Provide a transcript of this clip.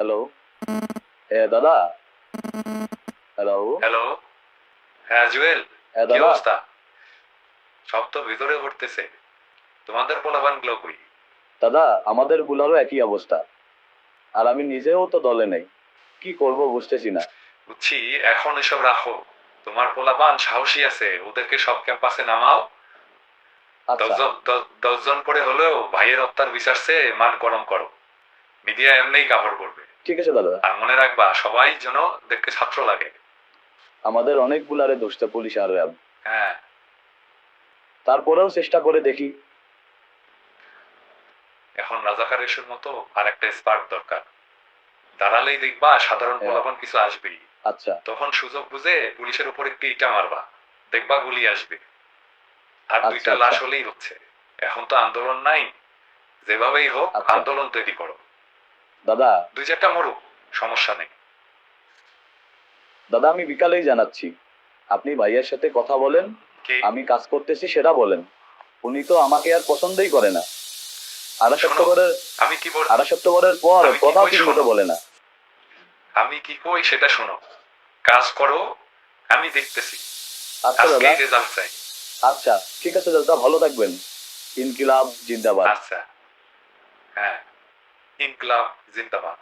Hello হ্যাঁ দাদা? Hello hello হ্যাঁ জুয়েল হ্যাঁ কি অবস্থা? সব তো ভিতরে ঘটতেছে তোমাদের পোলাপানগুলো কই? দাদা আমাদের গুলারও একই অবস্থা। আর আমি নিজেও তো দলে নেই। কি করব বুঝতেছি না। বুঝছি এখন এসব রাখো। তোমার পোলাপান সাহসী আছে ওদেরকে সব ক্যাম্পাসে নামাও। আচ্ছা। দশজন দশ- দশজন করে হলেও ভাইয়ের হত্যার বিচারছে মান গরম করো। মিডিয়া এমনিই কাভার করবে ঠিক আছে দাদা। আর মনে রাখবা সবাই যেন দেখতে ছাত্র লাগে। আমাদের অনেক গুলারে দোষটা পুলিশ আর র্যাব। হ্যাঁ। তারপরেও চেষ্টা করে দেখি। এখন রাজাকার ইস্যুর মতো আর একটা স্পার্ক দরকার। দাঁড়ালেই দেখবা সাধারণ হ্যাঁ। কিছু আসবেই। আচ্ছা। তখন সুযোগ বুঝে পুলিশের উপর একটু ইটা মারবা। দেখবা গুলি আসবে। আর আচ্ছা, দুইটা আচ্ছা। লাশ হলেই হচ্ছে। এখন তো আন্দোলন নাই। যেভাবেই হোক আচ্ছা। আন্দোলন তৈরি করো। দাদা। দুই চারটা মরুক সমস্যা নেই। দাদা আমি বিকালেই জানাচ্ছি। আপনি ভাইয়ের সাথে কথা বলেন আমি কাজ করতেছি সেটা বলেন। উনি তো আমাকে আর পছন্দই করে না। আমি কি বল আড়াই সেপ্টেম্বরের পর কথাও কই ঠিক মতো বলে না। আমি কি কই সেটা শোনো। কাজ করো আমি দেখতেছি। আচ্ছা দাদা। রেজাল্ট চাই। আচ্ছা ঠিক আছে দাদা ভালো থাকবেন। ইনকিলাব জিন্দাবাদ। আচ্ছা। হ্যাঁ। ইনকলাব জিন্দাবাদ